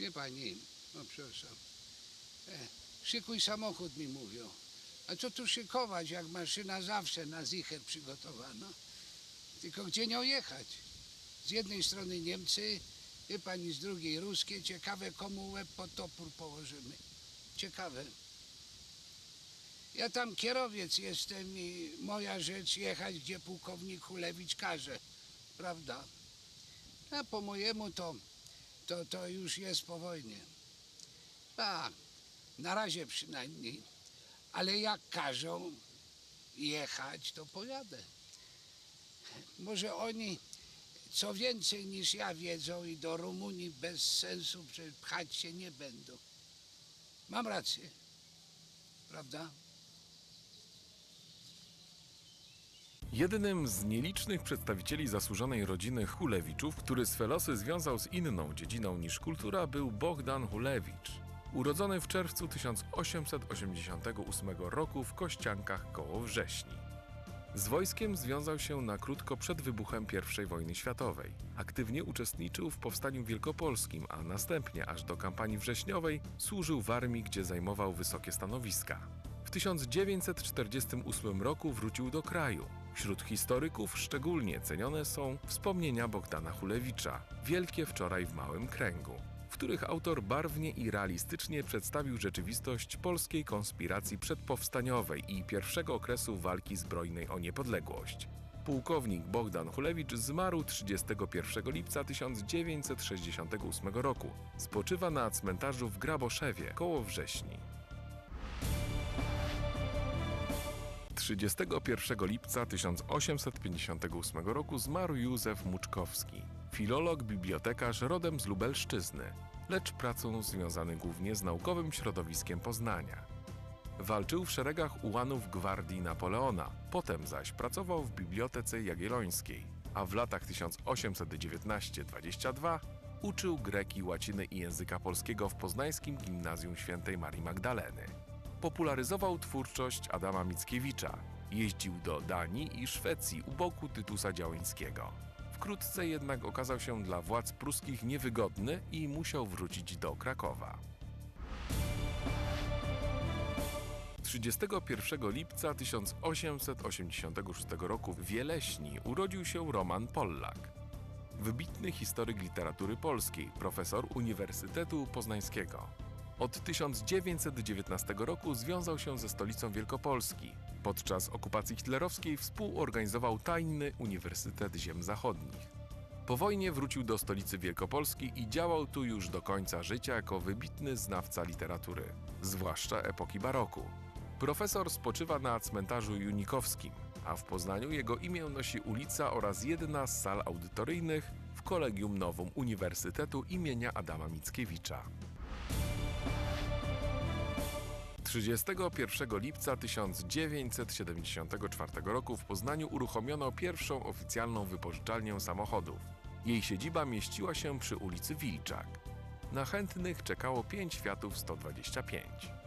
Wie pani, no przepraszam. E, szykuj samochód mi mówią. A co tu szykować, jak maszyna zawsze na zicher przygotowana? Tylko gdzie nią jechać? Z jednej strony Niemcy, wie pani, z drugiej ruskie. Ciekawe, komu łeb pod topór położymy. Ciekawe. Ja tam kierowiec jestem i moja rzecz jechać, gdzie pułkownik Hulewicz każe. Prawda? A po mojemu to, to, to już jest po wojnie. Na razie przynajmniej. Ale jak każą jechać, to pojadę. Może oni co więcej niż ja wiedzą i do Rumunii bez sensu pchać się nie będą. Mam rację. Prawda? Jednym z nielicznych przedstawicieli zasłużonej rodziny Hulewiczów, który swe losy związał z inną dziedziną niż kultura, był Bogdan Hulewicz. Urodzony w czerwcu 1888 roku w Kościankach koło Wrześni. Z wojskiem związał się na krótko przed wybuchem I wojny światowej. Aktywnie uczestniczył w powstaniu wielkopolskim, a następnie aż do kampanii wrześniowej służył w armii, gdzie zajmował wysokie stanowiska. W 1948 roku wrócił do kraju. Wśród historyków szczególnie cenione są wspomnienia Bogdana Hulewicza, Wielkie wczoraj w małym kręgu, w których autor barwnie i realistycznie przedstawił rzeczywistość polskiej konspiracji przedpowstaniowej i pierwszego okresu walki zbrojnej o niepodległość. Pułkownik Bogdan Hulewicz zmarł 31 lipca 1968 roku. Spoczywa na cmentarzu w Graboszewie koło Wrześni. 31 lipca 1858 roku zmarł Józef Muczkowski, filolog, bibliotekarz rodem z Lubelszczyzny, lecz pracą związany głównie z naukowym środowiskiem Poznania. Walczył w szeregach ułanów Gwardii Napoleona, potem zaś pracował w Bibliotece Jagiellońskiej, a w latach 1819-22 uczył greki, łaciny i języka polskiego w poznańskim Gimnazjum Świętej Marii Magdaleny. Popularyzował twórczość Adama Mickiewicza. Jeździł do Danii i Szwecji u boku Tytusa Działyńskiego. Wkrótce jednak okazał się dla władz pruskich niewygodny i musiał wrócić do Krakowa. 31 lipca 1886 roku w Wieleśni urodził się Roman Pollak. Wybitny historyk literatury polskiej, profesor Uniwersytetu Poznańskiego. Od 1919 roku związał się ze stolicą Wielkopolski. Podczas okupacji hitlerowskiej współorganizował tajny Uniwersytet Ziem Zachodnich. Po wojnie wrócił do stolicy Wielkopolski i działał tu już do końca życia jako wybitny znawca literatury, zwłaszcza epoki baroku. Profesor spoczywa na cmentarzu Junikowskim, a w Poznaniu jego imię nosi ulica oraz jedna z sal audytoryjnych w Kolegium Nowum Uniwersytetu imienia Adama Mickiewicza. 31 lipca 1974 roku w Poznaniu uruchomiono pierwszą oficjalną wypożyczalnię samochodów. Jej siedziba mieściła się przy ulicy Wilczak. Na chętnych czekało 5 Fiatów 125.